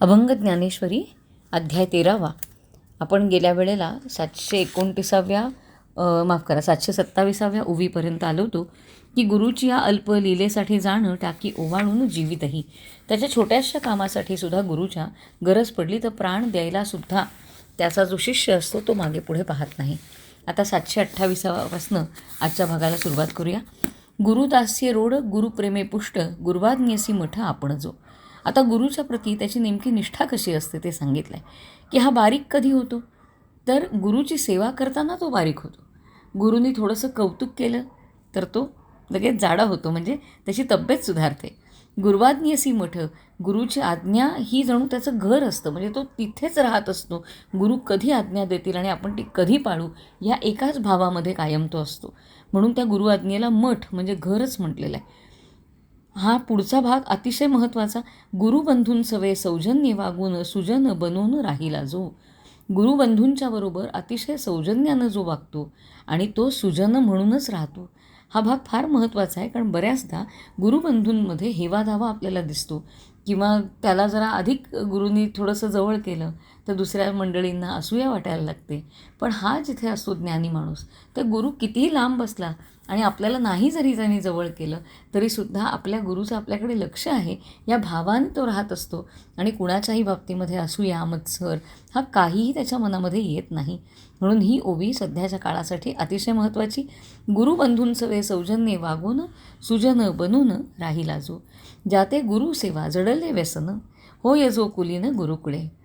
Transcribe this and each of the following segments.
अभंग ज्ञानेश्वरी अध्याय तेरावा. आपण गेल्या वेळेला सातशे एकोणतीसाव्या माफ करा सातशे सत्तावीसाव्या उवीपर्यंत आलो होतो की गुरुची या अल्प लीलेसाठी जाणं टाकी ओवाळून जीवितही. त्याच्या छोट्याशा कामासाठी सुद्धा गुरुच्या गरज पडली तर प्राण द्यायला सुद्धा त्याचा जो शिष्य असतो तो मागे पुढे पाहत नाही. आता सातशे अठ्ठावीसापासनं आजच्या भागाला सुरुवात करूया. गुरुदास्य रोड गुरुप्रेमे पुष्ट गुरुवाज्ञसी मठ आपण जो आता गुरुच्या प्रती त्याची नेमकी निष्ठा कशी असते ते सांगितलं आहे की हा बारीक कधी होतो? तर गुरुची सेवा करताना तो बारीक होतो. गुरुनी थोडंसं कौतुक केलं तर तो लगेच जाडा होतो म्हणजे त्याची तब्येत सुधारते. गुरुवाज्ञसी मठ गुरुची आज्ञा ही जणू त्याचं घर असतं म्हणजे तो तिथेच राहत असतो. गुरु कधी आज्ञा देतील आणि आपण ती कधी पाळू या एकाच भावामध्ये कायम तो असतो. म्हणून त्या गुरु आज्ञेला मठ म्हणजे घरच म्हटलेलं आहे. हा पुढचा भाग अतिशय महत्त्वाचा. गुरुबंधूंसवे सौजन्य वागून सुजन बनवून राहिला जो. गुरुबंधूंच्या बरोबर अतिशय सौजन्यानं जो वागतो आणि तो सुजन म्हणूनच राहतो. हा भाग फार महत्त्वाचा आहे कारण बऱ्याचदा गुरुबंधूंमध्ये हेवादावा आपल्याला दिसतो. किंवा त्याला जरा अधिक गुरुनी थोडंसं जवळ केलं तर दुसऱ्या मंडळींना असूया वाटायला लागते. पण हा जिथे असतो ज्ञानी माणूस तर गुरु कितीही लांब बसला आणि आपल्याला नाही जरी त्यांनी जवळ केलं तरीसुद्धा आपल्या गुरुचं आपल्याकडे लक्ष आहे. या भावाने तो राहत असतो आणि कुणाच्याही बाबतीमध्ये असूया मत्सर हा काहीही त्याच्या मनामध्ये येत नाही. म्हणून ही ओवी सध्याच्या काळासाठी अतिशय महत्त्वाची. गुरुबंधूंचं वे सौजन्ये वागून सुजन बनून राहिला जो. ज्याते गुरुसेवा जडले व्यसन होय जो कुलीन गुरुकुळे.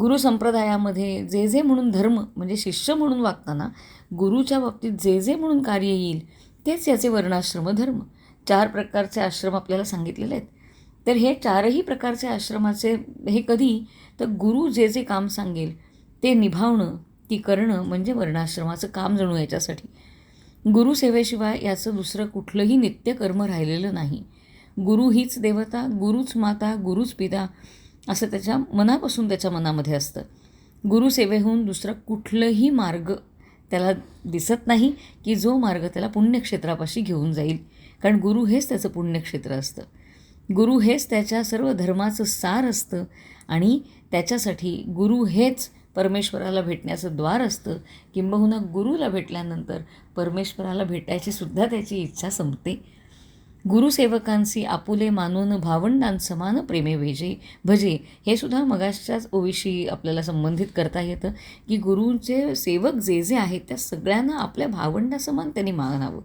गुरु संप्रदायामध्ये जे जे म्हणून धर्म म्हणजे शिष्य म्हणून वागताना गुरुच्या बाबतीत जे जे म्हणून कार्य येईल तेच याचे वर्णाश्रम धर्म. चार प्रकारचे आश्रम आपल्याला सांगितलेले आहेत. तर हे चारही प्रकारचे आश्रमाचे हे कधी? तर गुरु जे जे काम सांगेल ते निभावणं ती करणं म्हणजे वर्णाश्रमाचं काम जणू याच्यासाठी. गुरुसेवेशिवाय याचं दुसरं कुठलंही नित्यकर्म राहिलेलं नाही. गुरु हीच देवता गुरुच माता गुरुच पिता असं त्याच्या मनापासून त्याच्या मनामध्ये असतं. गुरुसेवेहून दुसरा कुठलंही मार्ग त्याला दिसत नाही की जो मार्ग त्याला पुण्यक्षेत्रापाशी घेऊन जाईल. कारण गुरु हेच त्याचं पुण्यक्षेत्र असतं. गुरु हेच त्याच्या सर्व धर्माचं सार असतं आणि त्याच्यासाठी गुरु हेच परमेश्वराला भेटण्याचं द्वार असतं. किंबहुना गुरुला भेटल्यानंतर परमेश्वराला भेटायची सुद्धा त्याची इच्छा संपते. गुरुसेवकांसी आपुले मानून भावंडां समान प्रेमे भेजे भजे हे सुद्धा मगाशाच ओवीशी आपल्याला संबंधित करता येतं की गुरुचे सेवक जे जे आहेत त्या सगळ्यांना आपल्या भावंडासमान त्यांनी मानावं.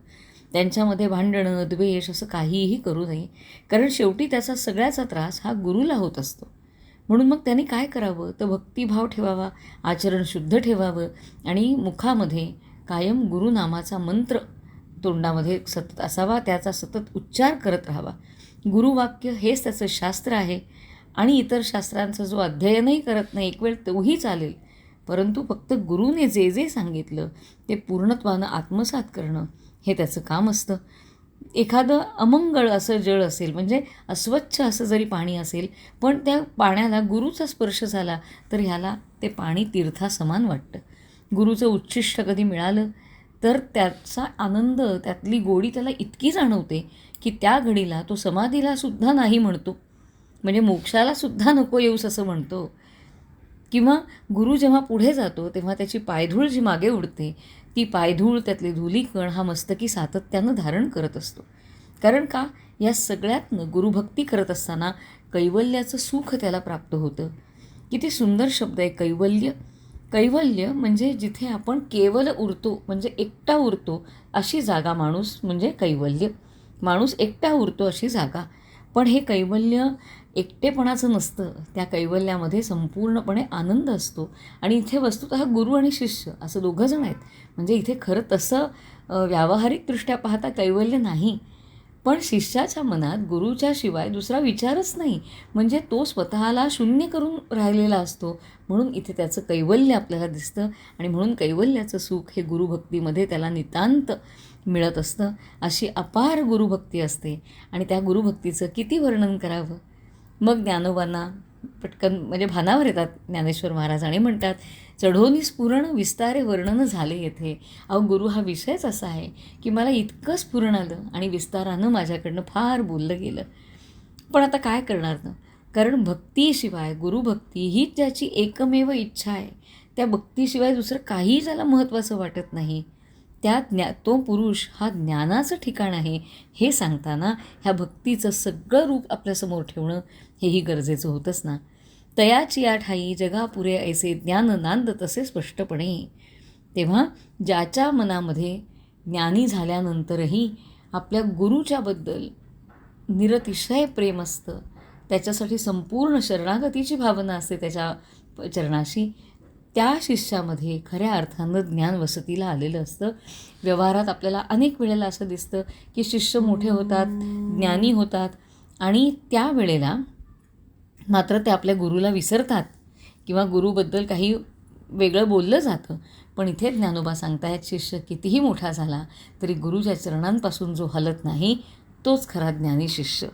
त्यांच्यामध्ये भांडणं द्वेष असं काहीही करू नये. कारण शेवटी त्याचा सगळ्याचा त्रास हा गुरुला होत असतो. म्हणून मग त्यांनी काय करावं? तर भक्तिभाव ठेवावा आचरण शुद्ध ठेवावं आणि मुखामध्ये कायम गुरुनामाचा मंत्र तोंडामध्ये सतत असावा त्याचा सतत उच्चार करत राहावा. गुरुवाक्य हेच त्याचं शास्त्र आहे आणि इतर शास्त्रांचा जो अध्ययनही करत नाही एक वेळ तोही चालेल. परंतु फक्त गुरुने जे जे सांगितलं ते पूर्णत्वानं आत्मसात करणं हे त्याचं काम असतं. एखादं अमंगळ असं जळ असेल म्हणजे अस्वच्छ असं जरी पाणी असेल पण त्या पाण्याला गुरुचा स्पर्श झाला तर ह्याला ते पाणी तीर्थासमान वाटतं. गुरुचं उच्छिष्ट कधी मिळालं तर त्याचा आनंद त्यातली गोडी त्याला इतकी जाणवते की त्या घडीला तो समाधीला सुद्धा नाही म्हणतो. म्हणजे मोक्षाला सुद्धा नको येऊस असं म्हणतो. किंवा गुरु जेव्हा पुढे जातो तेव्हा त्याची पायधूळ जी मागे उडते ती पायधूळ त्यातले धुलीकण हा मस्तकी सातत्यानं धारण करत असतो. कारण का? या सगळ्यातनं गुरुभक्ती करत असताना कैवल्याचं सुख त्याला प्राप्त होतं. किती सुंदर शब्द आहे कैवल्य. कैवल्य म्हणजे जिथे आपण केवल उरतो म्हणजे एकटा उरतो अशी जागा माणूस म्हणजे कैवल्य. माणूस एकटा उरतो अशी जागा. पण हे कैवल्य एकटेपणाचं नसतं. त्या कैवल्यामध्ये संपूर्णपणे आनंद असतो. आणि इथे वस्तुतः गुरु आणि शिष्य असं दोघंजण आहेत. म्हणजे इथे खरं तसं व्यावहारिकदृष्ट्या पाहता कैवल्य नाही. पण शिष्याच्या मनात गुरुच्या शिवाय दुसरा विचारच नाही. म्हणजे तो स्वतःला शून्य करून राहिलेला असतो. म्हणून इथे त्याचं कैवल्य आपल्याला दिसतं. आणि म्हणून कैवल्याचं सुख हे गुरुभक्तीमध्ये त्याला नितांत मिळत असतं. अशी अपार गुरुभक्ती असते. आणि त्या गुरुभक्तीचं किती वर्णन करावं? मग ज्ञानोबांना पटकन म्हणजे भानावर येतात ज्ञानेश्वर महाराज आणि म्हणतात चढोनी स्फुरण विस्तारे वर्णन झाले येथे. अहो गुरु हा विषयच असा आहे की मला इतकं स्फुरण आलं आणि विस्तारानं माझ्याकडनं फार बोललं गेलं. पण आता काय करणार ना? कारण भक्तीशिवाय गुरुभक्ती ही ज्याची एकमेव इच्छा आहे. त्या भक्तीशिवाय दुसरं काहीही त्याला महत्त्वाचं वाटत नाही. त्या ज्ञा तो पुरुष हा ज्ञानाचं ठिकाण आहे हे सांगताना ह्या भक्तीचं सगळं रूप आपल्यासमोर ठेवणं हेही गरजेचं होतंच ना. तयाची या ठाई जगापुरे ऐसे ज्ञान नांद तसे स्पष्टपणे. तेव्हा ज्याच्या मनामध्ये ज्ञानी झाल्यानंतरही आपल्या गुरुच्याबद्दल निरतिशय प्रेम असतं. त्याच्यासाठी संपूर्ण शरणागतीची भावना असते त्याच्या प- चरणाशी. त्या शिष्यामध्ये खऱ्या अर्थानं ज्ञान वसतीला आलेलं असतं. व्यवहारात आपल्याला अनेक वेळेला असं दिसतं की शिष्य मोठे होतात ज्ञानी होतात आणि त्या वेळेला मात्र ते आपल्या गुरुला विसरतात किंवा गुरुबद्दल काही वेगळं बोललं जातं. पण इथे ज्ञानोबा सांगतायत शिष्य कितीही मोठा झाला तरी गुरुच्या चरणांपासून जो हलत नाही तोच खरा ज्ञानी शिष्य.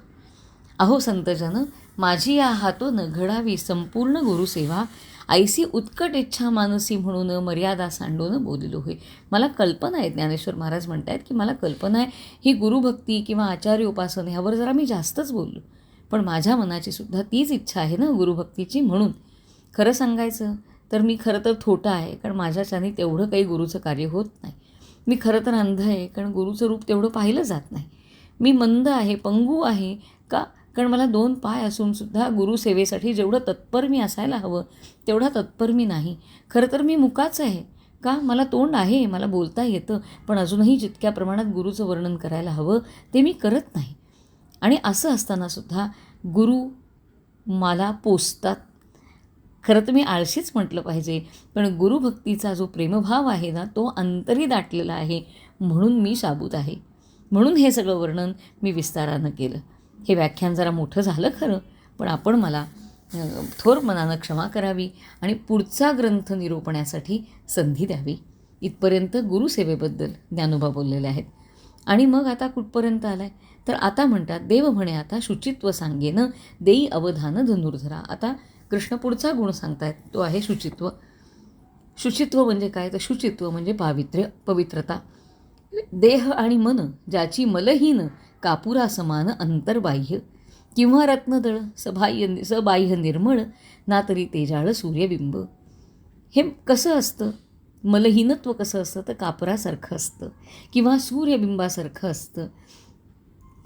अहो संतजन माझी या हातून घडावी संपूर्ण गुरुसेवा आईसी उत्कट इच्छा मानसी म्हणून मर्यादा सांडून बोललो होय मला कल्पना आहे ज्ञानेश्वर महाराज म्हणतायत की मला कल्पना आहे ही गुरुभक्ती किंवा आचार्य उपासन ह्यावर जरा मी जास्तच बोललो. पण माझ्या मनाची सुद्धा तीच इच्छा आहे ना गुरुभक्तीची म्हणून. खरं सांगायचं तर मी खरं तर थोटा आहे कारण माझ्याच्याने तेवढं काही गुरुचं कार्य होत नाही. मी खरं तर अंध आहे कारण गुरुचं रूप तेवढं पाहिलं जात नाही. मी मंद आहे पंगू आहे का? कारण मला दोन पाय असूनसुद्धा गुरुसेवेसाठी जेवढं तत्पर मी असायला हवं तेवढा तत्पर मी नाही. खरं तर मी मुकाच आहे. का? मला तोंड आहे मला बोलता येतं पण अजूनही जितक्या प्रमाणात गुरुचं वर्णन करायला हवं ते मी करत नाही. आणि असं असतानासुद्धा गुरु मला पोचतात खरं तर मी आळशीच म्हटलं पाहिजे पण गुरुभक्तीचा जो प्रेमभाव आहे ना तो अंतरी दाटलेला आहे म्हणून मी शाबूत आहे. म्हणून हे सगळं वर्णन मी विस्तारानं केलं. हे व्याख्यान जरा मोठं झालं खरं पण आपण मला थोर मनानं क्षमा करावी आणि पुढचा ग्रंथ निरोपण्यासाठी संधी द्यावी. इथपर्यंत गुरुसेवेबद्दल ज्ञानोबा बोललेले आहेत. आणि मग आता कुठपर्यंत आला आहे तर आता म्हणतात देव म्हणे आता शुचित्व सांगेन देई अवधान धनुर्धरा. आता कृष्ण पुढचा गुण सांगतायत तो आहे शुचित्व. शुचित्व म्हणजे काय? तर शुचित्व म्हणजे पावित्र्य पवित्रता. देह आणि मन ज्याची मलहीन कापुरा समान अंतर्बाह्य. किंवा रत्नदळ सबाह्य सबाह्य निर्मळ ना तरी तेजाळ सूर्यबिंब. हे कसं असतं? मलहीनत्व कसं असतं? तर कापरासारखं असतं. किंवा सूर्यबिंबासारखं असतं.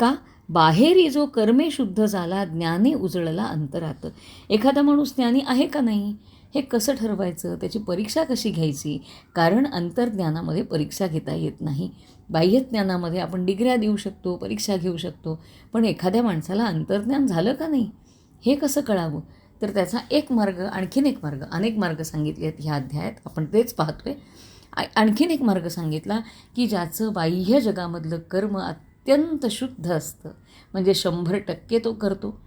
का? बाहेरी जो कर्मे शुद्ध झाला ज्ञाने उजळला अंतरात. एखादा माणूस ज्ञानी आहे का नाही? हे कसं ठरवायचं? त्याची परीक्षा कशी घ्यायची? कारण अंतर्ज्ञानामध्ये परीक्षा घेता येत नाही. बाह्यज्ञानामध्ये आपण डिग्र्या देऊ शकतो परीक्षा घेऊ शकतो. पण एखाद्या माणसाला अंतर्ज्ञान झालं का नाही? हे कसं कळावं? तर त्याचा एक मार्ग आणखीन एक मार्ग अनेक मार्ग सांगितले आहेत ह्या अध्यायात. आपण तेच पाहतोय. आणखीन एक मार्ग सांगितला की ज्याचं बाह्य जगामधलं कर्म अत्यंत शुद्ध असतं. म्हणजे शंभर टक्के तो करतो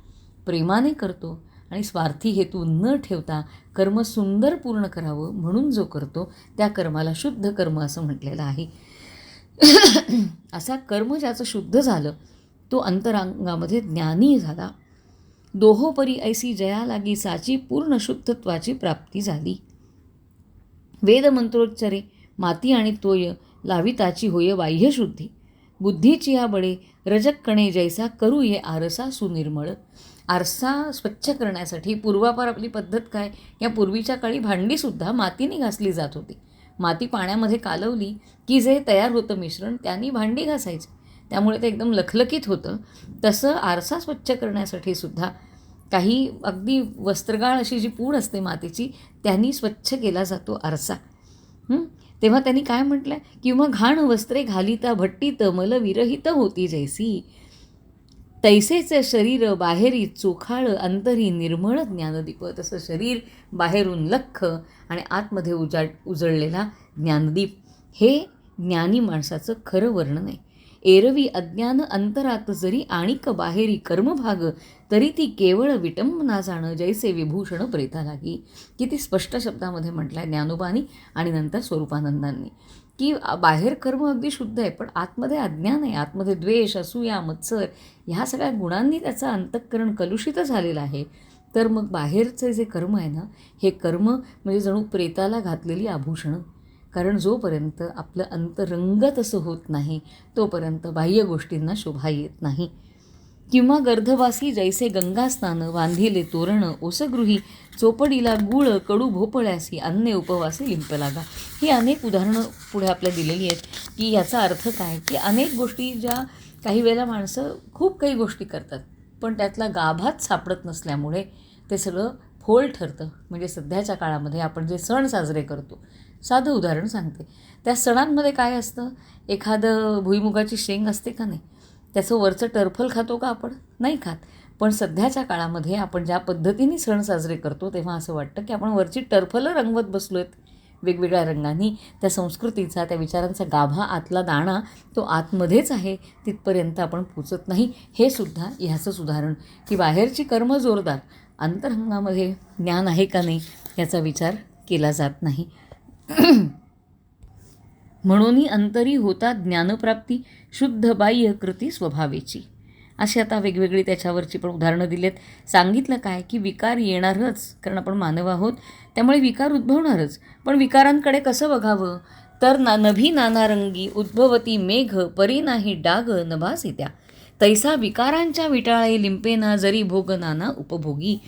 प्रेमाने करतो आणि स्वार्थी हेतू न ठेवता कर्म सुंदर पूर्ण करावं म्हणून जो करतो त्या कर्माला शुद्ध कर्म असं म्हटलेलं आहे. असा कर्म ज्याचं शुद्ध झालं तो अंतरांगामध्ये ज्ञानी झाला. दोहोपरी ऐसी जया लागी साची पूर्ण शुद्धत्वाची प्राप्ती झाली. वेदमंत्रोच्चरे माती आणि तोय लाविताची होय बाह्यशुद्धी. बुद्धीची या बळे रजक कणे जैसा करू ये आरसा सुनिर्मळ. आरसा स्वच्छ करण्यासाठी पूर्वापार आपली पद्धत काय? या पूर्वीच्या काळी भांडीसुद्धा मातीने घासली जात होती. माती पाण्यामध्ये कालवली की जे तयार होतं मिश्रण त्यांनी भांडी घासायची. त्यामुळे ते एकदम लखलखीत होतं. तसं आरसा स्वच्छ करण्यासाठी सुद्धा काही अगदी वस्त्रगाळ अशी जी पूड असते मातीची त्यांनी स्वच्छ केला जातो आरसा. तेव्हा त्यांनी काय म्हटलं किंवा घाण वस्त्रे घालिता भट्टीत मल विरहित होती जैसी. तैसेचं शरीर बाहेरी चोखाळ अंतरी निर्मळ ज्ञानदीप. तसं शरीर बाहेरून लख्ख आणि आतमध्ये उजाड उजळलेला ज्ञानदीप. हे ज्ञानी माणसाचं खरं वर्णन आहे. एरवी अज्ञान अंतरात जरी आणिक बाहेरी कर्मभाग तरी ती केवळ विटंबना जाणं जैसे विभूषण प्रेता लागी. किती स्पष्ट शब्दामध्ये म्हटलं आहे ज्ञानोबानी आणि नंतर स्वरूपानंदांनी. की बाहेर कर्म अगदी शुद्ध आहे पण आतमध्ये अज्ञान आहे आतमध्ये द्वेष असूया मत्सर ह्या सगळ्या गुणांनी त्याचं अंतःकरण कलुषित झालेलं आहे. तर मग बाहेरचे जे कर्म आहे ना हे कर्म म्हणजे जणू प्रेताला घातलेली आभूषणं. कारण जोपर्यंत आपलं अंतरंग तसं होत नाही तोपर्यंत बाह्य गोष्टींना शोभा येत नाही. किंवा गर्धवासी जैसे गंगास्नानं बांधिले तोरण ओसगृही चोपडीला गुळ कडू भोपळ्यासी अन्य उपवासी लिंपलागा ही अनेक उदाहरणं पुढे आपल्या दिलेली आहेत. की याचा अर्थ काय? की अनेक गोष्टी ज्या काही वेळेला माणसं खूप काही गोष्टी करतात पण त्यातला गाभात सापडत नसल्यामुळे ते सगळं फोल ठरतं. म्हणजे सध्याच्या काळामध्ये आपण जे सण साजरे करतो साधं उदाहरण सांगते. त्या सणांमध्ये काय असतं? एखादं भुईमुगाची शेंग असते का नाही? त्याचं वरचं टरफल खातो का आपण? नाही खात. पण सध्याच्या काळामध्ये आपण ज्या पद्धतीने सण साजरे करतो तेव्हा असं वाटतं की आपण वरची टर्फलं रंगवत बसलो आहेत वेगवेगळ्या रंगांनी त्या संस्कृतीचा त्या विचारांचा गाभा आतला दाणा तो आतमध्येच आहे तिथपर्यंत आपण पोचत नाही. हे सुद्धा ह्याचंच उदाहरण. की बाहेरची कर्म जोरदार अंतरंगामध्ये ज्ञान आहे का नाही? याचा विचार केला जात नाही. म्हणूनही अंतरी होता ज्ञानप्राप्ती शुद्ध बाह्य कृती स्वभावेची. अशी आता वेगवेगळी त्याच्यावरची पण उदाहरणं दिलेत. सांगितलं काय? की विकार येणारच कारण आपण मानव आहोत त्यामुळे विकार उद्भवणारच. पण विकारांकडे कसं बघावं? तर ना नभी नाना रंगी उद्भवती मेघ परी नाही डाग नभास येत्या तैसा विकारांच्या विटाळे लिंपेना जरी भोग नाना उपभोगी.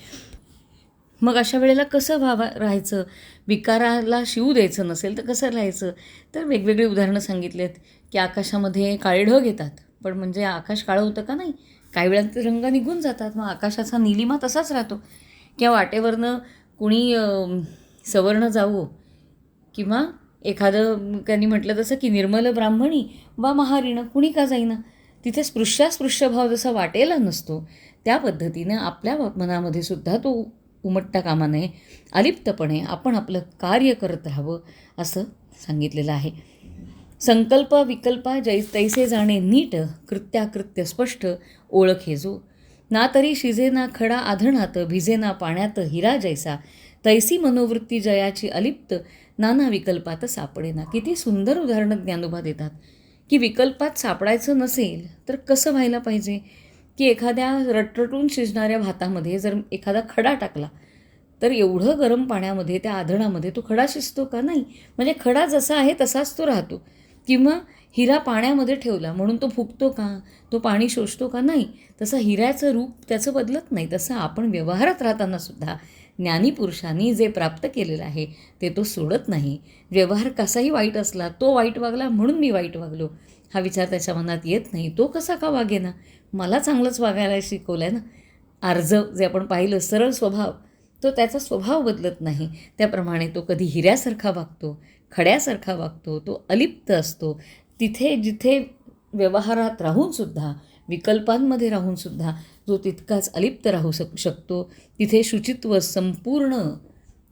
मग अशा वेळेला कसं व्हावं राहायचं? विकाराला शिवू द्यायचं नसेल तर कसं राहायचं? तर वेगवेगळी उदाहरणं सांगितलेत की आकाशामध्ये काळे ढग येतात. पण म्हणजे आकाश काळं होतं का नाही? काही वेळा ते रंग निघून जातात. मग आकाशाचा निलिमा तसाच राहतो. किंवा वाटेवरनं कुणी सवर्ण जावो किंवा एखादं त्यांनी म्हटलं तसं की निर्मल ब्राह्मणी वा महारिणं कुणी का जाईना? तिथे स्पृश्यास्पृश्यभाव जसा वाटेला नसतो त्या पद्धतीनं आपल्या मनामध्ये सुद्धा तो उमटता कामा नये. अलिप्तपणे आपण आपलं कार्य करत राहावं असं सांगितलेलं आहे. संकल्प विकल्पा जै तैसे जाणे नीट कृत्याकृत्य स्पष्ट ओळख जो. ना तरी शिजेना खडा आधणात भिजेना पाण्यात हिरा जैसा. तैसी मनोवृत्ती जयाची अलिप्त नाना विकल्पात सापडेना. किती सुंदर उदाहरणं ज्ञानोबा देतात. की विकल्पात सापडायचं नसेल तर कसं व्हायला पाहिजे? की एखाद्या रटरटून शिजणाऱ्या भातामध्ये जर एखादा खडा टाकला तर एवढं गरम पाण्यामध्ये त्या आधणामध्ये तो खडा शिजतो का नाही? म्हणजे खडा जसा आहे तसाच तो राहतो. किंवा हिरा पाण्यामध्ये ठेवला म्हणून तो फुगतो का? तो पाणी शोषतो का नाही? तसं हिऱ्याचं रूप त्याचं बदलत नाही. तसं आपण व्यवहारात राहताना सुद्धा ज्ञानीपुरुषांनी जे प्राप्त केलेलं आहे ते तो सोडत नाही. व्यवहार कसाही वाईट असला तो वाईट वागला म्हणून मी वाईट वागलो. हा विचार त्याच्या मनात येत नाही. तो कसा का वागेना? मला चांगलंच वागायला शिकवलं आहे ना. अर्जव जे आपण पाहिलं सरळ स्वभाव तो त्याचा स्वभाव बदलत नाही. त्याप्रमाणे तो कधी हिऱ्यासारखा वागतो खड्यासारखा वागतो तो अलिप्त असतो. तिथे जिथे व्यवहारात राहूनसुद्धा विकल्पांमध्ये राहूनसुद्धा जो तितकाच अलिप्त राहू शक शकतो तिथे शुचित्व संपूर्ण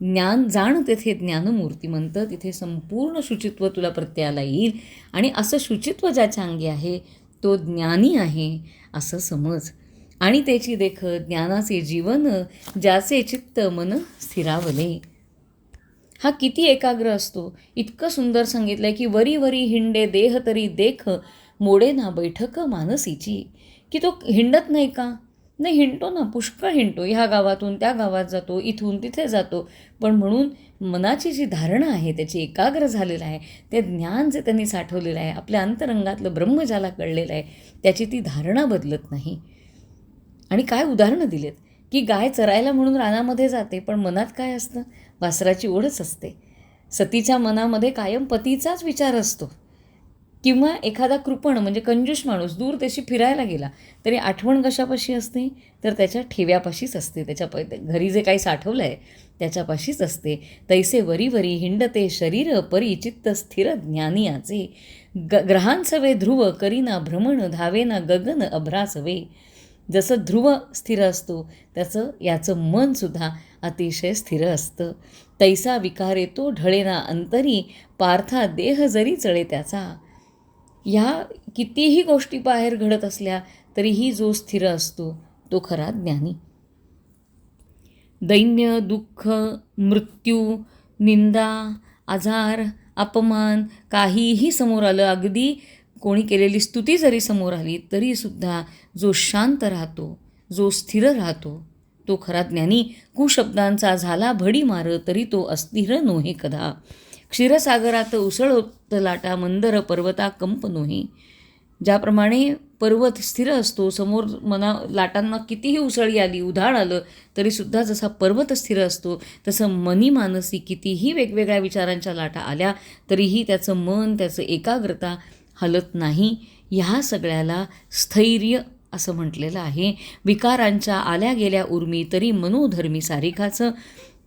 ज्ञान जाण तेथे ज्ञानमूर्तिमंत तिथे संपूर्ण शुचित्व तुला प्रत्ययाला येईल. आणि असं शुचित्व ज्याच्या अंगी आहे तो ज्ञानी आहे असं समज. आणि त्याची देख ज्ञानाचे जीवन ज्याचे चित्त मन स्थिरावले. हा किती एकाग्र असतो. इतकं सुंदर सांगितलं आहे की वरी वरी हिंडे देह तरी देख मोडे ना बैठक मानसीची. की तो हिंडत नाही का? नाही हिंडतो ना पुष्कळ हिंडतो ह्या गावातून त्या गावात जातो इथून तिथे जातो. पण म्हणून मनाची जी धारणा आहे त्याची एकाग्र झालेलं आहे ते ज्ञान जे त्यांनी साठवलेलं आहे आपल्या अंतरंगातलं ब्रह्म ज्याला कळलेलं आहे त्याची ती धारणा बदलत नाही. आणि काय उदाहरणं दिलेत? की गाय चरायला म्हणून रानामध्ये जाते पण मनात काय असतं? वासराची ओढच असते. सतीच्या मनामध्ये कायम पतीचाच विचार असतो. किंवा एखादा कृपण म्हणजे कंजूष माणूस दूर त्याशी फिरायला गेला तरी आठवण कशापाशी असते? तर त्याच्या ठेव्यापाशीच असते. त्याच्या प घरी जे काही साठवलं आहे त्याच्यापाशीच असते. तैसे वरी वरी हिंडते शरीर परी चित्त स्थिर ज्ञानियाचे ग ग्रहांसवे ध्रुव करीना भ्रमण धावेना गगन अभ्रासवे. जसं ध्रुव स्थिर असतो त्याचं याचं मनसुद्धा अतिशय स्थिर असतं. तैसा विकार येतो ढळेना अंतरी पार्था देह जरी चळे त्याचा. ह्या कितीही गोष्टी बाहेर घडत असल्या तरीही जो स्थिर असतो तो खरा ज्ञानी. दैन्य दुःख मृत्यू निंदा आजार अपमान काहीही समोर आलं अगदी कोणी केलेली स्तुती जरी समोर आली तरीसुद्धा जो शांत राहतो जो स्थिर राहतो तो खरा ज्ञानी. कुशब्दांचा झाला भडी मार तरी तो अस्थिर नोहे कदा. क्षीरसागरात उसळत लाटा मंदर पर्वता कंपनोही ज्याप्रमाणे पर्वत स्थिर असतो समोर मना लाटांना कितीही उसळी आली उधाळ आलं तरीसुद्धा जसा पर्वत स्थिर असतो तसं मनी मानसी कितीही वेगवेगळ्या विचारांच्या लाटा आल्या तरीही त्याचं मन त्याचं एकाग्रता हलत नाही. ह्या सगळ्याला स्थैर्य असं म्हटलेलं आहे. विकारांच्या आल्या गेल्या उर्मी तरी मनोधर्मी सारिकाचं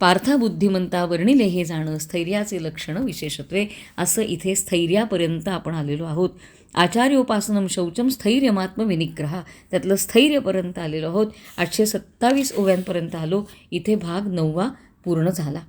पार्थबुद्धिमंता वर्णिले हे जाणं स्थैर्याचे लक्षणं विशेषत्वे असं इथे स्थैर्यापर्यंत आपण आलेलो आहोत. आचार्योपासनम शौचम स्थैर्यमात्म विनिग्रह त्यातलं स्थैर्यपर्यंत आलेलो आहोत. आठशे सत्तावीस ओव्यांपर्यंत आलो. इथे भाग नववा पूर्ण झाला.